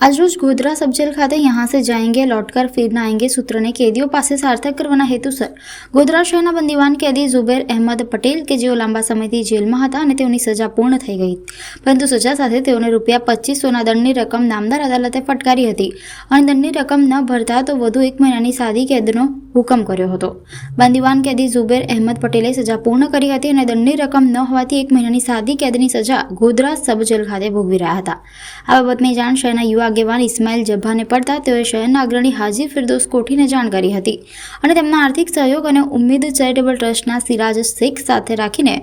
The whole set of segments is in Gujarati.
આજ રોજ ગોધરા સબજેલ ખાતે યહાં સે જાયેંગે લૌટકર ફિર ના સૂત્રને કેદીઓ પાસે સાર્થક કરવાના હેતુસર ગોધરા શહેરના બંદીવાન કેદી ઝુબેર અહેમદ પટેલ કે જેઓ લાંબા સમયથી જેલમાં હતા અને તેઓની સજા પૂર્ણ થઈ ગઈ પરંતુ સજા સાથે તેઓને રૂપિયા પચીસોના દંડની રકમ નામદાર અદાલતે ફટકારી હતી અને દંડની રકમ ન ભરતા તો વધુ એક મહિનાની સાદી કેદનો હુકમ કર્યો હતો બંદીવાન કેદી ઝુબેર અહેમદ પટેલે સજા પૂર્ણ કરી હતી અને દંડની રકમ ન હોવાથી એક મહિનાની સાદી કેદની સજા ગોધરા સબજેલ ખાતે ભોગવી રહ્યા હતા આ બાબતની જાણ શહેરના યુવા આગેવાન ઇસ્માઇલ જબ્બાને પડતા તેઓએ શહેરના અગ્રણી હાજી ફિરદોસ કોઠીને જાણ કરી હતી અને તેમના આર્થિક સહયોગ અને ઉમ્મીદ ચેરિટેબલ ટ્રસ્ટના સિરાજ શેખ સાથે રાખીને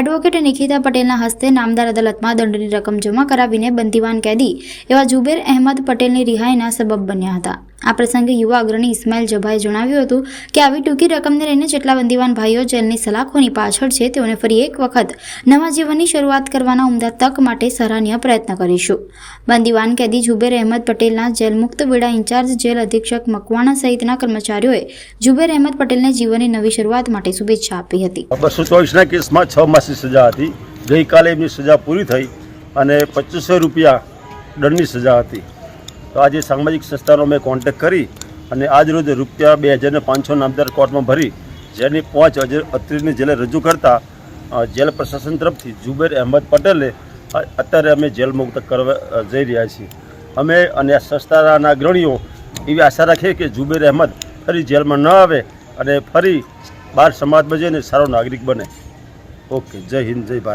એડવોકેટ નિખિતા પટેલના હસ્તે નામદાર અદાલતમાં દંડની રકમ જમા કરાવીને બંદીવાન કેદી એવા જુબેર અહેમદ પટેલની રિહાઈના સબબ બન્યા હતા. આ પ્રસંગે યુવા અગ્રણી ઇસ્માઇલ જભાએ જણાવ્યું હતું કે આવી ટૂંકી રકમને લઈને જેટલા બંદીવાન ભાઈઓ જેલની સલાખોની પાછળ છે, તેઓને ફરી એક વખત નવા જીવનની શરૂઆત કરવાના ઉમદા તક માટે સરાહનીય પ્રયત્ન કરીશું. બંદીવાન કેદી જુબેર અહેમદ પટેલના જેલ મુક્ત વેડા ઇન્ચાર્જ જેલ અધિક્ષક મકવાણા સહિતના કર્મચારીઓએ જુબેર અહેમદ પટેલને જીવનની નવી શરૂઆત માટે શુભેચ્છા આપી હતી. બસો કેસમાં છ માસની સજા હતી. ગઈકાલે એમની સજા પૂરી થઈ અને પચીસો રૂપિયા દંડની સજા હતી. તો આજે સામાજિક સંસ્થાનો મેં કોન્ટેક કરી અને આજ રોજ રૂપિયા બે હજારને પાંચસો નામદાર કોર્ટમાં ભરી, જેની પાંચ હજાર અત્રીની જેલે રજૂ કરતા જેલ પ્રશાસન તરફથી જુબેર અહેમદ પટેલે અત્યારે અમે જેલ મુક્ત કરવા જઈ રહ્યા છીએ. અમે અને સંસ્થાના અગ્રણીઓ એવી આશા રાખીએ કે જુબેર અહેમદ ફરી જેલમાં ન આવે અને ફરી બાર સમાજમાં જઈને સારો નાગરિક બને. ઓકે, જય હિન્દ, જય ભારત.